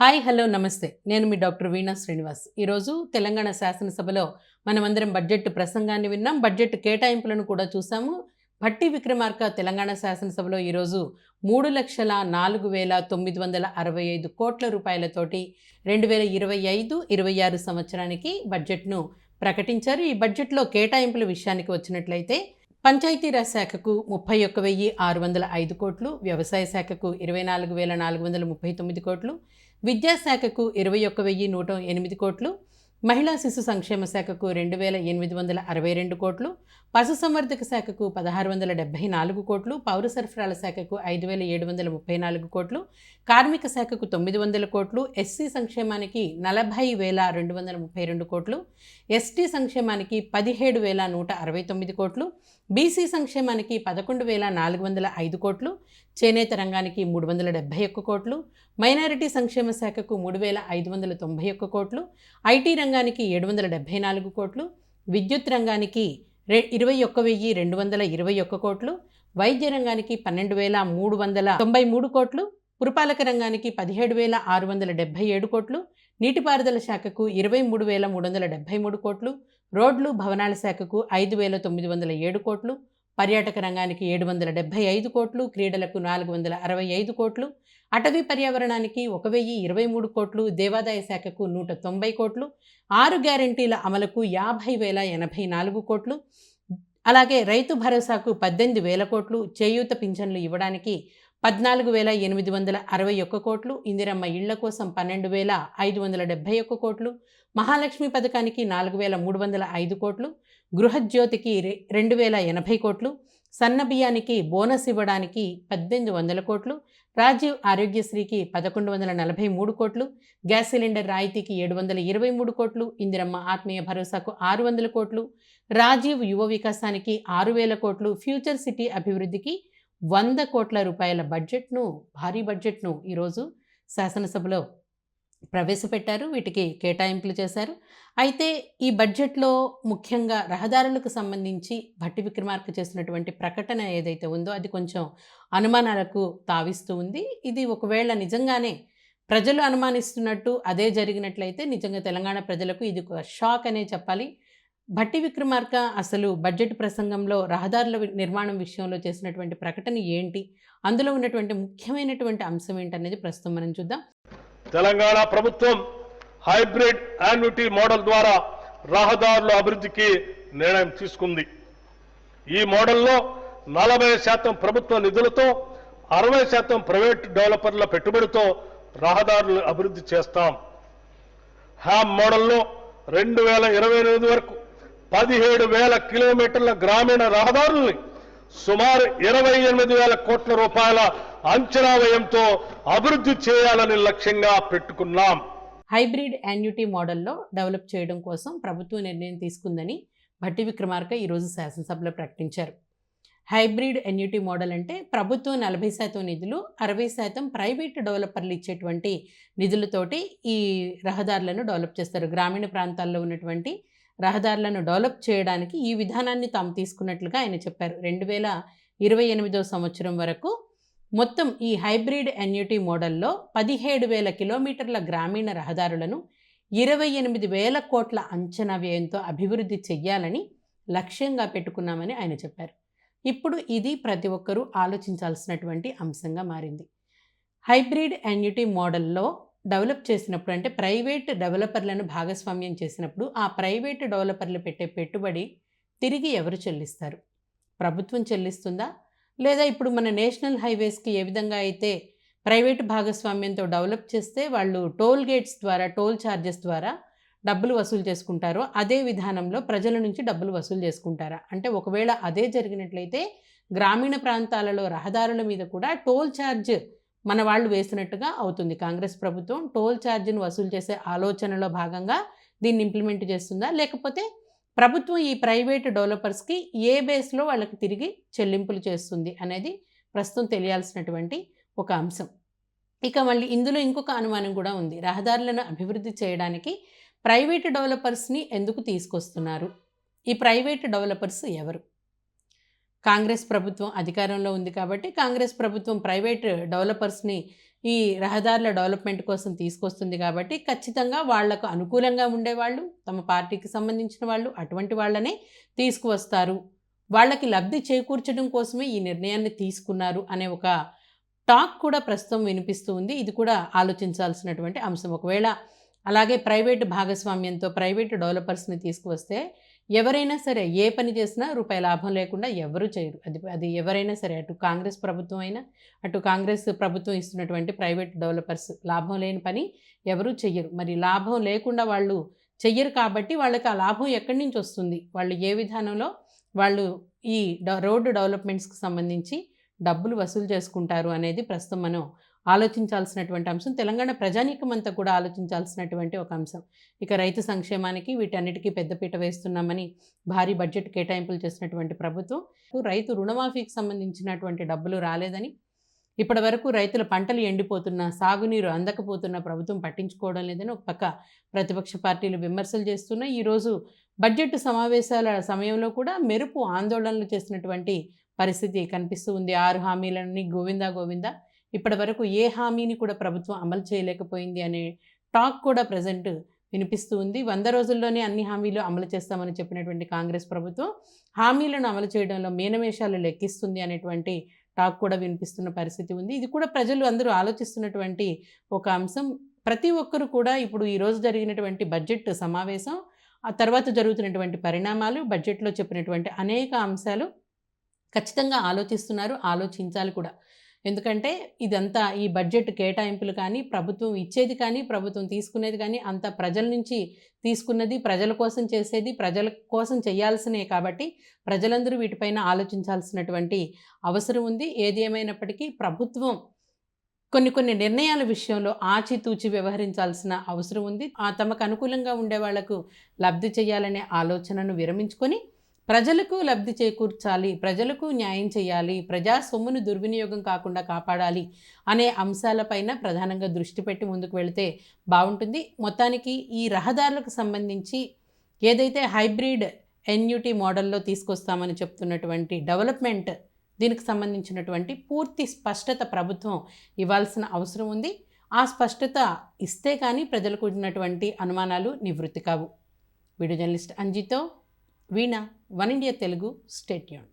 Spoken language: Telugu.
హాయ్ హలో నమస్తే. నేను మీ డాక్టర్ వీణా శ్రీనివాస్. ఈరోజు తెలంగాణ శాసనసభలో మనమందరం బడ్జెట్ ప్రసంగాన్ని విన్నాం. బడ్జెట్ కేటాయింపులను కూడా చూసాము. భట్టి విక్రమార్క తెలంగాణ శాసనసభలో ఈరోజు మూడు లక్షల నాలుగు వేల తొమ్మిది వందల అరవై ఐదు కోట్ల రూపాయలతోటి రెండు వేల ఇరవై ఐదు ఇరవై ఆరు సంవత్సరానికి బడ్జెట్ను ప్రకటించారు. ఈ బడ్జెట్లో కేటాయింపుల విషయానికి వచ్చినట్లయితే పంచాయతీరాజ్ శాఖకు ముప్పై ఒక్క వెయ్యి ఆరు వందల ఐదు కోట్లు వ్యవసాయ శాఖకు ఇరవై నాలుగు వేల నాలుగు వందల ముప్పై తొమ్మిది కోట్లు విద్యాశాఖకు ఇరవై ఒక్క వెయ్యి నూట ఎనిమిది కోట్లు మహిళా శిశు సంక్షేమ శాఖకు రెండు వేల ఎనిమిది వందల అరవై రెండు కోట్లు పశుసంవర్ధక శాఖకు పదహారు వందల డెబ్బై నాలుగు కోట్లు పౌర సరఫరాల శాఖకు ఐదు వేల ఏడు వందల ముప్పై నాలుగు కోట్లు కార్మిక శాఖకు తొమ్మిది వందల కోట్లు ఎస్సీ సంక్షేమానికి నలభై వేల రెండు వందల ముప్పై రెండు కోట్లు ఎస్టీ సంక్షేమానికి పదిహేడు వేల నూట అరవై తొమ్మిది కోట్లు బీసీ సంక్షేమానికి పదకొండు వేల నాలుగు వందల ఐదు కోట్లు చేనేత రంగానికి మూడు వందల డెబ్బై ఒక్క కోట్లు మైనారిటీ సంక్షేమ శాఖకు మూడు వేల ఐదు వందల తొంభై ఒక్క కోట్లు ఐటీ రంగానికి ఏడు వందల డెబ్బై నాలుగు కోట్లు విద్యుత్ రంగానికి రె ఇరవై ఒక్క వెయ్యి రెండు వందల ఇరవై ఒక్క కోట్లు వైద్య రంగానికి పన్నెండు వేల మూడు వందల తొంభై మూడు కోట్లు పురపాలక రంగానికి పదిహేడు వేల ఆరు వందల డెబ్బై ఏడు కోట్లు నీటిపారుదల శాఖకు ఇరవై మూడు వేల మూడు వందల డెబ్బై మూడు కోట్లు రోడ్లు భవనాల శాఖకు ఐదు వేల తొమ్మిది వందల ఏడు కోట్లు పర్యాటక రంగానికి ఏడు వందల డెబ్బై ఐదు కోట్లు క్రీడలకు నాలుగు వందల అరవై ఐదు కోట్లు అటవీ పర్యావరణానికి ఒక వెయ్యి ఇరవై మూడు కోట్లు దేవాదాయ శాఖకు నూట తొంభై కోట్లు ఆరు గ్యారంటీల అమలుకు యాభై వేల ఎనభై నాలుగు కోట్లు అలాగే రైతు భరోసాకు పద్దెనిమిది వేల కోట్లు చేయూత పింఛన్లు ఇవ్వడానికి పద్నాలుగు వేల ఎనిమిది వందల అరవై ఒక్క కోట్లు ఇందిరమ్మ ఇళ్ళ కోసం పన్నెండు వేల ఐదు వందల డెబ్బై ఒక్క కోట్లు మహాలక్ష్మి పథకానికి నాలుగు వేల మూడు వందల ఐదు కోట్లు గృహజ్యోతికి రె- రెండు వేల ఎనభై కోట్లు సన్నబియ్యానికి బోనస్ ఇవ్వడానికి పద్దెనిమిది వందల కోట్లు రాజీవ్ ఆరోగ్యశ్రీకి పదకొండు వందల నలభై మూడు కోట్లు గ్యాస్ సిలిండర్ రాయితీకి ఏడు వందల ఇరవై మూడు కోట్లు ఇందిరమ్మ ఆత్మీయ భరోసాకు ఆరు వందల కోట్లు రాజీవ్ యువ వికాసానికి ఆరు వేల కోట్లు ఫ్యూచర్ సిటీ అభివృద్ధికి వంద కోట్ల రూపాయల బడ్జెట్ను భారీ బడ్జెట్ను ఈరోజు శాసనసభలో ప్రవేశపెట్టారు వీటికి కేటాయింపులు చేశారు. అయితే ఈ బడ్జెట్లో ముఖ్యంగా రహదారులకు సంబంధించి భట్టి విక్రమార్క చేసినటువంటి ప్రకటన ఏదైతే ఉందో అది కొంచెం అనుమానాలకు తావిస్తూ ఉంది. ఇది ఒకవేళ నిజంగానే ప్రజలు అనుమానిస్తున్నట్టు అదే జరిగినట్లయితే నిజంగా తెలంగాణ ప్రజలకు ఇది ఒక షాక్ అనే చెప్పాలి. భట్టి విక్రమార్క అసలు బడ్జెట్ ప్రసంగంలో రహదారుల వి- నిర్మాణం విషయంలో చేసినటువంటి ప్రకటన ఏంటి? అందులో ఉన్నటువంటి ముఖ్యమైనటువంటి అంశం ఏంటనేది ప్రస్తుతం మనం చూద్దాం. తెలంగాణ ప్రభుత్వం హైబ్రిడ్ యాన్యుటీ మోడల్ ద్వారా రహదారుల అభివృద్ధికి నిర్ణయం తీసుకుంది. ఈ మోడల్లో నలభై శాతం ప్రభుత్వ నిధులతో అరవై శాతం ప్రైవేట్ డెవలపర్ల పెట్టుబడితో రహదారులు అభివృద్ధి చేస్తాం. హ్యామ్ మోడల్లో రెండు వేల ఇరవై ఎనిమిది వరకు పదిహేడు వేల కిలోమీటర్ల గ్రామీణ రహదారుల్ని సుమారు ఇరవై ఎనిమిది వేల కోట్ల రూపాయల అంచనా వ్యయంతో అభివృద్ధి చేయాలని లక్ష్యంగా పెట్టుకున్నాం. హైబ్రిడ్ యాన్యుటీ మోడల్లో డెవలప్ చేయడం కోసం ప్రభుత్వం నిర్ణయం తీసుకుందని భట్టి విక్రమార్క ఈరోజు శాసనసభలో ప్రకటించారు. హైబ్రిడ్ ఎన్యూటీ మోడల్ అంటే ప్రభుత్వం నలభై శాతం నిధులు అరవై శాతం ప్రైవేట్ డెవలపర్లు ఇచ్చేటువంటి నిధులతోటి ఈ రహదారులను డెవలప్ చేస్తారు. గ్రామీణ ప్రాంతాల్లో ఉన్నటువంటి రహదారులను డెవలప్ చేయడానికి ఈ విధానాన్ని తాము తీసుకున్నట్లుగా ఆయన చెప్పారు. రెండు వేల ఇరవై ఎనిమిదో సంవత్సరం వరకు మొత్తం ఈ హైబ్రిడ్ ఎన్యూటీ మోడల్లో పదిహేడు వేల కిలోమీటర్ల గ్రామీణ రహదారులను ఇరవై ఎనిమిది వేల కోట్ల అంచనా వ్యయంతో అభివృద్ధి చెయ్యాలని లక్ష్యంగా పెట్టుకున్నామని ఆయన చెప్పారు. ఇప్పుడు ఇది ప్రతి ఒక్కరూ ఆలోచించాల్సినటువంటి అంశంగా మారింది. హైబ్రిడ్ ఎన్యూటీ మోడల్లో డెవలప్ చేసినప్పుడు అంటే ప్రైవేట్ డెవలపర్లను భాగస్వామ్యం చేసినప్పుడు ఆ ప్రైవేట్ డెవలపర్లు పెట్టే పెట్టుబడి తిరిగి ఎవరు చెల్లిస్తారు? ప్రభుత్వం చెల్లిస్తుందా? లేదా ఇప్పుడు మన నేషనల్ హైవేస్కి ఏ విధంగా అయితే ప్రైవేట్ భాగస్వామ్యంతో డెవలప్ చేస్తే వాళ్ళు టోల్ గేట్స్ ద్వారా టోల్ ఛార్జెస్ ద్వారా డబ్బులు వసూలు చేసుకుంటారో అదే విధానంలో ప్రజల నుంచి డబ్బులు వసూలు చేసుకుంటారా? అంటే ఒకవేళ అదే జరిగినట్లయితే గ్రామీణ ప్రాంతాలలో రహదారుల మీద కూడా టోల్ ఛార్జ్ మన వాళ్ళు వేసినట్టుగా అవుతుంది. కాంగ్రెస్ ప్రభుత్వం టోల్ ఛార్జీని వసూలు చేసే ఆలోచనలో భాగంగా దీన్ని ఇంప్లిమెంట్ చేస్తుందా? లేకపోతే ప్రభుత్వం ఈ ప్రైవేట్ డెవలపర్స్కి ఏ బేస్లో వాళ్ళకి తిరిగి చెల్లింపులు చేస్తుంది అనేది ప్రస్తుతం తెలియాల్సినటువంటి ఒక అంశం. ఇక మళ్ళీ ఇందులో ఇంకొక అనుమానం కూడా ఉంది. రహదారులను అభివృద్ధి చేయడానికి ప్రైవేట్ డెవలపర్స్ని ఎందుకు తీసుకొస్తున్నారు? ఈ ప్రైవేట్ డెవలపర్స్ ఎవరు? కాంగ్రెస్ ప్రభుత్వం అధికారంలో ఉంది కాబట్టి కాంగ్రెస్ ప్రభుత్వం ప్రైవేట్ డెవలపర్స్ని ఈ రహదారుల డెవలప్మెంట్ కోసం తీసుకొస్తుంది కాబట్టి ఖచ్చితంగా వాళ్ళకు అనుకూలంగా ఉండేవాళ్ళు తమ పార్టీకి సంబంధించిన వాళ్ళు అటువంటి వాళ్ళనే తీసుకువస్తారు. వాళ్ళకి లబ్ధి చేకూర్చడం కోసమే ఈ నిర్ణయాన్ని తీసుకున్నారు అనే ఒక టాక్ కూడా ప్రస్తుతం వినిపిస్తూ ఉంది. ఇది కూడా ఆలోచించాల్సినటువంటి అంశం. ఒకవేళ అలాగే ప్రైవేటు భాగస్వామ్యంతో ప్రైవేటు డెవలపర్స్ని తీసుకువస్తే ఎవరైనా సరే ఏ పని చేసినా రూపాయి లాభం లేకుండా ఎవరు చేయరు. అది అది ఎవరైనా సరే అటు కాంగ్రెస్ ప్రభుత్వం అయినా అటు కాంగ్రెస్ ప్రభుత్వం ఇస్తున్నటువంటి ప్రైవేట్ డెవలపర్స్ లాభం లేని పని ఎవరూ చెయ్యరు. మరి లాభం లేకుండా వాళ్ళు చెయ్యరు కాబట్టి వాళ్ళకి ఆ లాభం ఎక్కడి నుంచి వస్తుంది? వాళ్ళు ఏ విధానంలో వాళ్ళు ఈ డ- రోడ్డు డెవలప్మెంట్స్కి సంబంధించి డబ్బులు వసూలు చేసుకుంటారు అనేది ప్రస్తుతం మనం ఆలోచించాల్సినటువంటి అంశం. తెలంగాణ ప్రజానీకం అంతా కూడా ఆలోచించాల్సినటువంటి ఒక అంశం. ఇక రైతు సంక్షేమానికి వీటన్నిటికీ పెద్దపీట వేస్తున్నామని భారీ బడ్జెట్ కేటాయింపులు చేసినటువంటి ప్రభుత్వం. రైతు రుణమాఫీకి సంబంధించినటువంటి డబ్బులు రాలేదని ఇప్పటి వరకు రైతుల పంటలు ఎండిపోతున్న సాగునీరు అందకపోతున్న ప్రభుత్వం పట్టించుకోవడం లేదని ఒక పక్క ప్రతిపక్ష పార్టీలు విమర్శలు చేస్తున్నాయి. ఈరోజు బడ్జెట్ సమావేశాల సమయంలో కూడా మెరుపు ఆందోళనలు చేసినటువంటి పరిస్థితి కనిపిస్తూ ఉంది. ఆరు హామీలని గోవిందా గోవిందా ఇప్పటి వరకు ఏ హామీని కూడా ప్రభుత్వం అమలు చేయలేకపోయింది అనే టాక్ కూడా ప్రజెంట్ వినిపిస్తూ ఉంది. వంద రోజుల్లోనే అన్ని హామీలు అమలు చేస్తామని చెప్పినటువంటి కాంగ్రెస్ ప్రభుత్వం హామీలను అమలు చేయడంలో మీనమేషాలు లెక్కిస్తుంది అనేటువంటి టాక్ కూడా వినిపిస్తున్న పరిస్థితి ఉంది. ఇది కూడా ప్రజలు అందరూ ఆలోచిస్తున్నటువంటి ఒక అంశం. ప్రతి ఒక్కరు కూడా ఇప్పుడు ఈరోజు జరిగినటువంటి బడ్జెట్ సమావేశం ఆ తర్వాత జరుగుతున్నటువంటి పరిణామాలు బడ్జెట్లో చెప్పినటువంటి అనేక అంశాలు ఖచ్చితంగా ఆలోచిస్తున్నారు ఆలోచించాలి కూడా. ఎందుకంటే ఇదంతా ఈ బడ్జెట్ కేటాయింపులు కానీ ప్రభుత్వం ఇచ్చేది కానీ ప్రభుత్వం తీసుకునేది కానీ అంత ప్రజల నుంచి తీసుకున్నది ప్రజల కోసం చేసేది ప్రజల కోసం చేయాల్సినవి కాబట్టి ప్రజలందరూ వీటిపైన ఆలోచించాల్సినటువంటి అవసరం ఉంది. ఏది ఏమైనప్పటికీ ప్రభుత్వం కొన్ని కొన్ని నిర్ణయాల విషయంలో ఆచితూచి వ్యవహరించాల్సిన అవసరం ఉంది. ఆ తమకు అనుకూలంగా ఉండే వాళ్ళకు లబ్ధి చేయాలనే ఆలోచనను విరమించుకొని ప్రజలకు లబ్ధి చేకూర్చాలి ప్రజలకు న్యాయం చేయాలి ప్రజా సొమ్మును దుర్వినియోగం కాకుండా కాపాడాలి అనే అంశాలపైన ప్రధానంగా దృష్టి పెట్టి ముందుకు వెళితే బాగుంటుంది. మొత్తానికి ఈ రహదారులకు సంబంధించి ఏదైతే హైబ్రిడ్ ఎన్యూటీ మోడల్లో తీసుకొస్తామని చెప్తున్నటువంటి డెవలప్మెంట్ దీనికి సంబంధించినటువంటి పూర్తి స్పష్టత ప్రభుత్వం ఇవ్వాల్సిన అవసరం ఉంది. ఆ స్పష్టత ఇస్తే కానీ ప్రజలకు ఉన్నటువంటి అనుమానాలు నివృత్తి కావు. Video journalist అంజితో Veena one India Telugu stay tuned